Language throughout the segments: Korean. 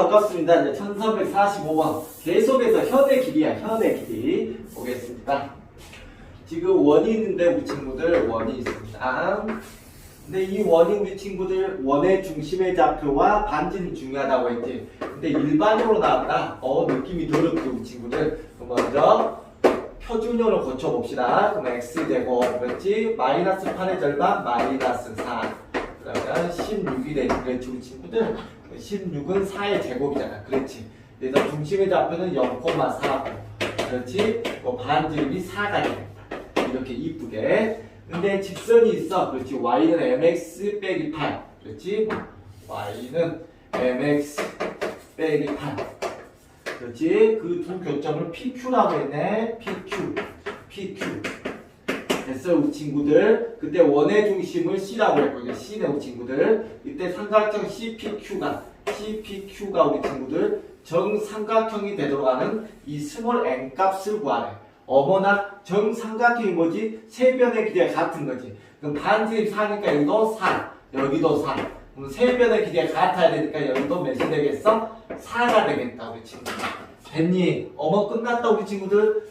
반갑습니다. 이제 1345번. 계속해서 현의 길이야, 현의 길이. 보겠습니다. 지금 원이 있는데 우리 친구들 원이 있습니다. 근데 이 원이 우리 친구들 원의 중심의 좌표와 반지름이 중요하다고 했지. 근데 일반으로 나왔다. 어, 느낌이 더럽지, 우리 친구들. 그럼 먼저 표준형을 고쳐봅시다. 그럼 x제곱, 그렇지? 마이너스 8의 절반, 마이너스 4. 그러면 16이 되지. 그렇지, 우리 친구들. 16은 4의 제곱이잖아. 그렇지. 그래서 중심의 좌표는 0,4고. 그렇지? 뭐 반지름이 4가 되겠다. 이렇게 이쁘게. 근데 직선이 있어. 그렇지. y는 mx 빼기 8. 그렇지? y는 mx 빼기 8. 그렇지? 그 두 교점을 PQ라고 했네. PQ. PQ. 됐어요, 우리 친구들. 그때 원의 중심을 C라고 이게 C네, 우리 친구들. 이때 삼각형 CPQ가, CPQ가 우리 친구들 정삼각형이 되도록 하는 이 스몰 n 값을 구하래. 어머나 정삼각형이 뭐지? 세 변의 길이가 같은 거지. 그럼 반지름 4니까 여기도 4, 여기도 4. 그럼 세 변의 길이가 같아야 되니까 여기도 몇이 되겠어? 4가 되겠다, 우리 친구들. 됐니? 어머 끝났다, 우리 친구들.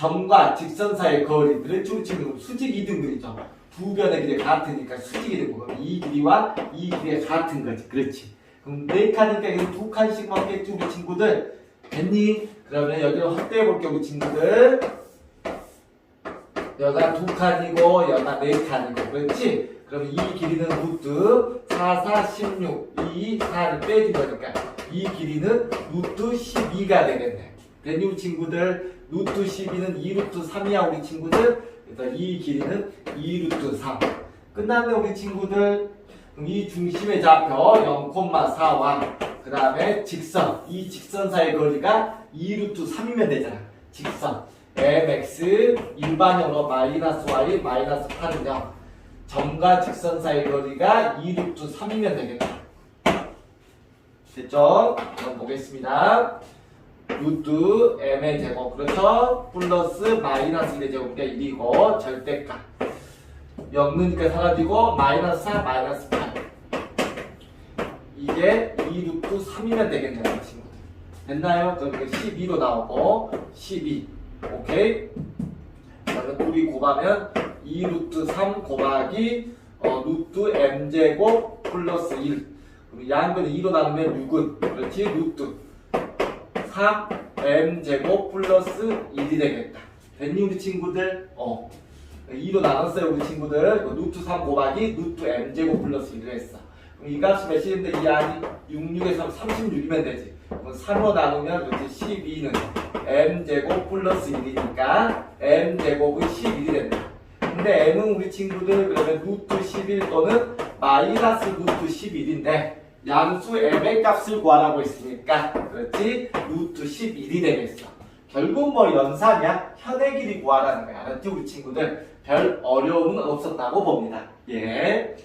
점과 직선 사이의 거리? 우리 친구들 수직 이등분이죠. 두 변의 길이 같으니까 수직 이등분. 그럼 이 길이와 이 길이가 같은 거지. 그렇지. 그럼 네 칸이니까 두 칸씩 맞겠지, 우리 친구들. 됐니? 그러면 여기를 확대해 볼게요, 우리 친구들. 여기가 두 칸이고, 여기가 네 칸이고, 그렇지? 그럼 이 길이는 루트 4, 4, 16, 2, 4를 빼준 거니까 이 길이는 루트 12가 되겠네. 우리 친구들? 루트 12는 2루트 3이야, 우리 친구들. 그래서 이 길이는 2루트 3. 끝났네, 우리 친구들. 이 중심의 좌표 0,4와 그 다음에 직선, 이 직선 사이의 거리가 2루트 3이면 되잖아. 직선. mx 일반형으로 마이너스 y 마이너스 8은 0. 점과 직선 사이의 거리가 2루트 3이면 되겠다. 됐죠? 그럼 보겠습니다. 루트 m의 제곱. 그렇죠? 플러스 마이너스 1의 제곱이 1이고 절대값. 0 넣으니까 사라지고 마이너스 4 마이너스 8 이게 2 루트 3이면 되겠네요. 친구들 됐나요? 그럼 이게 12로 나오고 12 오케이? 그러면 둘이 곱하면 2 루트 3 곱하기 어, 루트 m제곱 플러스 1 그럼 양변을 2로 나누면 6은. 그렇지? 루트 3 m 제곱 플러스 1이 되겠다. 됐니 우리 친구들? 어. 2로 나눴어요 우리 친구들. 루트 3 곱하기 루트 m 제곱 플러스 1을 했어. 그럼 이 값이 몇이는데 이 안이 66에서 36이면 되지. 그럼 3로 나누면 그렇지 12는 m 제곱 플러스 1이니까 m 제곱은 11이 된다. 근데 m은 우리 친구들 그러면 루트 11 또는 마이너스 루트 11인데 양수 m의 값을 구하라고 했으니까 그렇지 루트 11이 되겠어. 결국 뭐 연산이야? 현의 길이 구하라는 거야. 알았지? 우리 친구들. 별 어려움은 없었다고 봅니다. 예